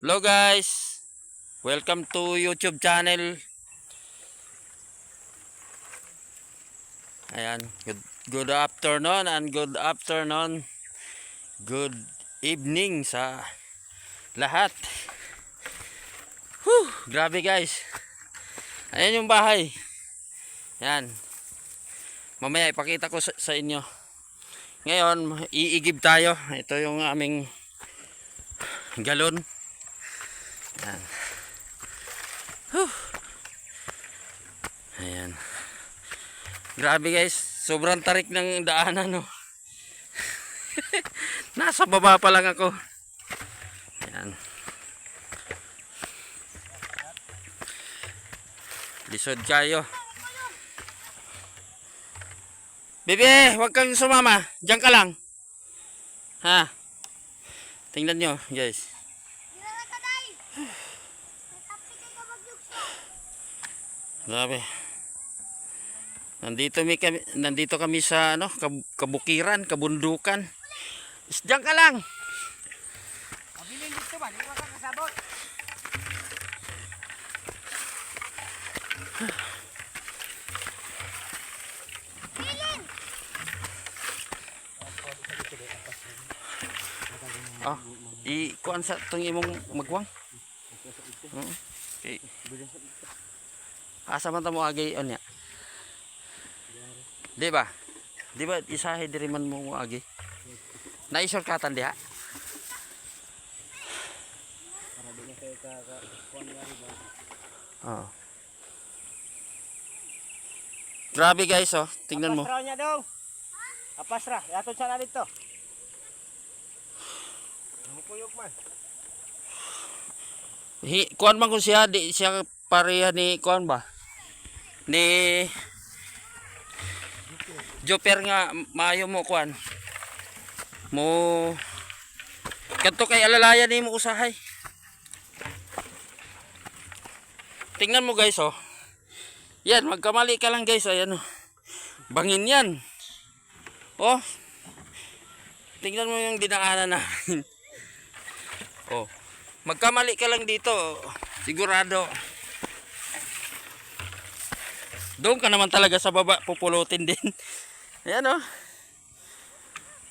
Hello guys. Welcome to YouTube channel. Ayan, good good afternoon and good afternoon. Good evening sa lahat. Whew, grabe guys. Ayan yung bahay. Yan. Mamaya ipakita ko sa, sa inyo. Ngayon, iigib tayo. Ito yung aming galon. Yan. Whew. Ayan. Grabe guys, sobrang tarik ng daanan no. Nasa baba pa lang ako. Ayan. Lisod kayo. Bebe, huwag kang sumama. Diyan ka lang. Ha? Tingnan nyo, guys. Grabe. Nandito mi kami, nandito kami sa ano, kab- kabukiran, kabundukan. Diyan ka lang. Abilin dito ba? Di ba ka kasabot? Ah, i kuan sa tong imong magwang. Okay. Asa man ta mo agi on ya? Di ba? Di ba isahe diri man mo agi? Na shortcutan diha. Para di na kayo ka rin ba? Oo. Grabe guys oh, tingnan mo. Apas raw niya daw. Apas ra. Yato siya na dito. Mukuyog man. Hi, kuan man kung siya, di siya pareha ni kuan ba? Ni Joper nga maayo mo kuan. Mo Kadto kay alalaya ni mo usahay. Tingnan mo guys oh. Yan, magkamali ka lang guys, ayan oh. Bangin yan. Oh. Tingnan mo yung dinaanan namin. oh. Magkamali ka lang dito. Sigurado. Doon ka naman talaga sa baba. Pupulutin din. Ayan o.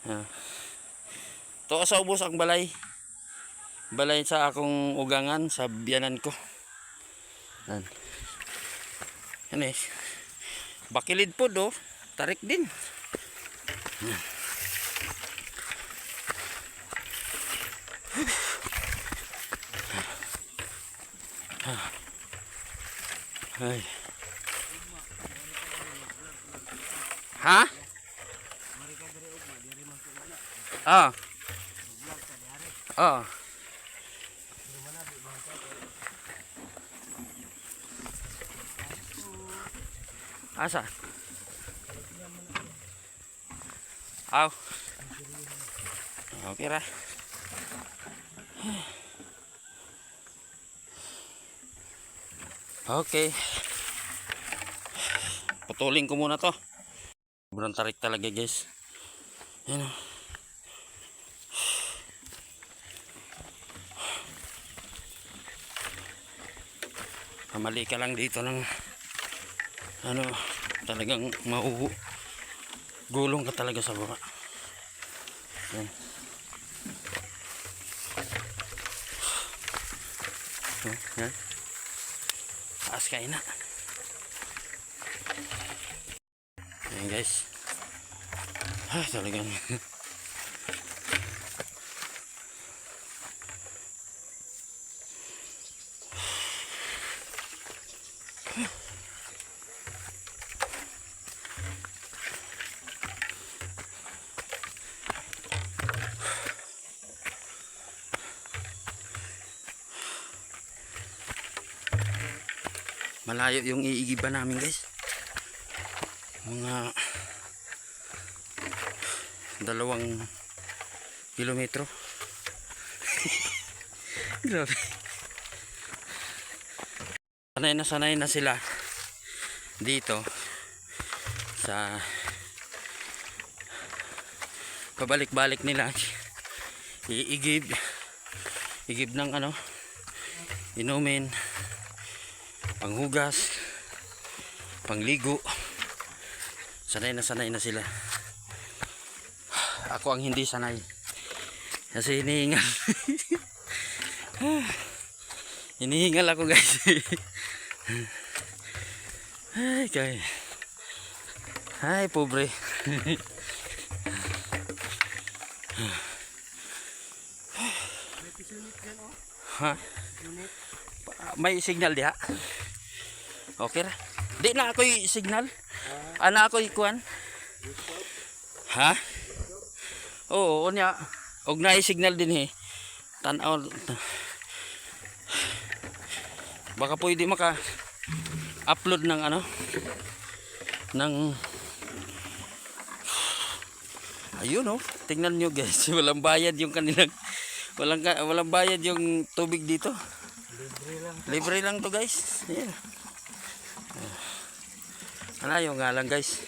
Oh. Ah. Sa ubos ang balay. Balay sa akong ugangan. Sa biyanan ko. Yan. Yan eh. Bakilid po do. Tarik din. Yan. Ay. Ha? Ah. Ah. Asa? Aw. Okay ra. Okay. Putulin ko muna to. Sobrang tarik talaga guys. Yan o. Kamali ka lang dito ng ano talagang mauhu gulong ka talaga sa baba. Yan. Oh, yan. Taas kayo na. Ayan guys. Ay, talagang. Malayo yung iigiba namin guys. Mga dalawang kilometro. Grabe. Sanay na sanay na sila dito sa pabalik-balik nila iigib igib ng ano inumin, panghugas, pangligo. Sanay na sanay na sila. Ako ang hindi sanay. Kasi hinihingal. hinihingal ako guys. Ay, kay. Ay, pobre. Ha? May signal diha. Okay ra. Di na ako signal. Ana ako ikuan. Ha? Oo, unya. Og na signal din eh. Tanaw. Baka pwede maka upload ng ano ng ayun oh tingnan nyo guys walang bayad yung kanilang walang walang bayad yung tubig dito Libre lang. Libre lang to guys. Yeah. Yung nga lang guys.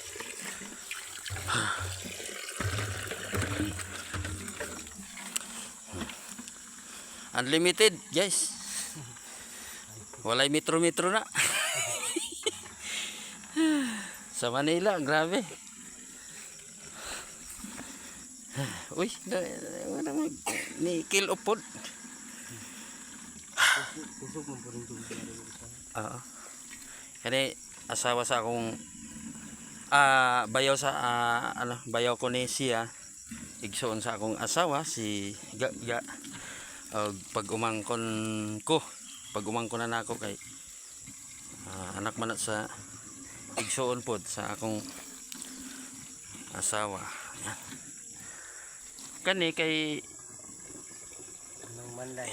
Unlimited guys. Walay metro-metro na. Sa Manila, grabe. Uy, wala mag ni kill upod. Kusog mo po rin. Oo. Kani asawa sa akong ah bayaw sa ah, ano bayaw ko ni siya igsoon sa akong asawa si ga, ga og pag umangkon ko pag umangkon na nako kay ah, anak man sa igsoon pod sa akong asawa Yan. kani kay Nang manday.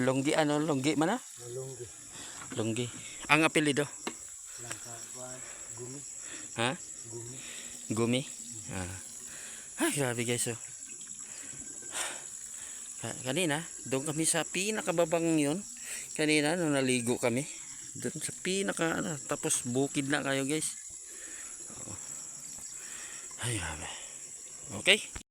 Longgi ano longgi man na Nalunggi. longgi ang. Kuan. Gumi. ha Gumi. Gumi. Ah. Ay, grabe guys. Oh. Ka- Kanina, doon kami sa pinakababang yun. Kanina, nung naligo kami. Doon sa pinaka, ano, tapos bukid na kayo guys. Ay, grabe. Okay.